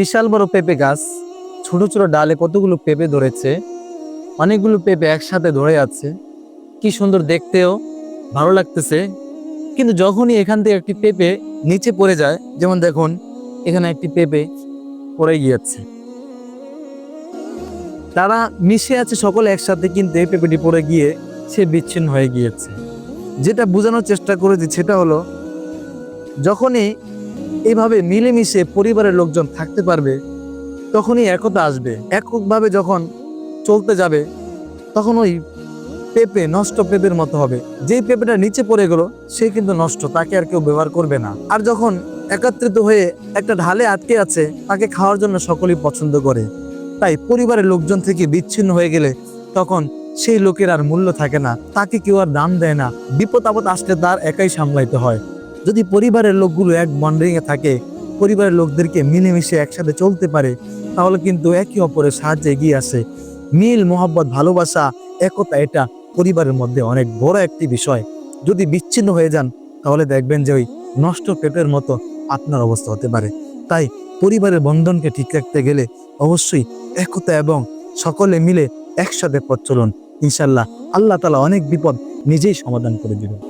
বিশাল বড় পেঁপে গাছ, ছোট ছোট ডালে কতগুলো পেঁপে ধরেছে, অনেকগুলো পেঁপে একসাথে ধরে আছে। কি সুন্দর দেখতেও ভালো লাগতেছে। কিন্তু যখনই এখান থেকে একটি পেঁপে নিচে পড়ে যায়, যেমন দেখুন, এখানে একটি পেঁপে পড়ে গিয়েছে। তারা মিশে আছে সকলে একসাথে, কিন্তু এই পেঁপেটি পড়ে গিয়ে সে বিচ্ছিন্ন হয়ে গিয়েছে। যেটা বোঝানোর চেষ্টা করেছি সেটা হলো, যখনই এইভাবে মিলেমিশে পরিবারের লোকজন থাকতে পারবে, তখনই একতা আসবে। এককভাবে যখন চলতে যাবে, তখন ওই পেঁপে নষ্ট পেঁপের মতো হবে। যেই পেঁপেটা নিচে পড়ে গেল, সে কিন্তু নষ্ট, তাকে আর কেউ ব্যবহার করবে না। আর যখন একত্রিত হয়ে একটা ঢালে আটকে আছে, তাকে খাওয়ার জন্য সকলেই পছন্দ করে। তাই পরিবারের লোকজন থেকে বিচ্ছিন্ন হয়ে গেলে, তখন সেই লোকের আর মূল্য থাকে না। তাকে কেউ আর দাম দেয় না। বিপদ আপদ আসলে তার একাই সামলাইতে হয়। যদি পরিবারের লোকগুলো এক বন্ডিং এ থাকে, পরিবারের লোকদেরকে মিলেমিশে একসাথে চলতে পারে, তাহলে কিন্তু একে অপরের সাহায্যে এগিয়ে আসে। মিল, মোহাব্বত, ভালোবাসা, একতা এটা পরিবারের মধ্যে অনেক বড় একটি বিষয়। যদি বিচ্ছিন্ন হয়ে যান, তাহলে দেখবেন যে ওই নষ্ট পেটের মতো আপনার অবস্থা হতে পারে। তাই পরিবারের বন্ধনকে ঠিক রাখতে গেলে অবশ্যই একতা এবং সকলে মিলে একসাথে পথ চলুন। ইনশাল্লাহ আল্লাহ তালা অনেক বিপদ নিজেই সমাধান করে দিবেন।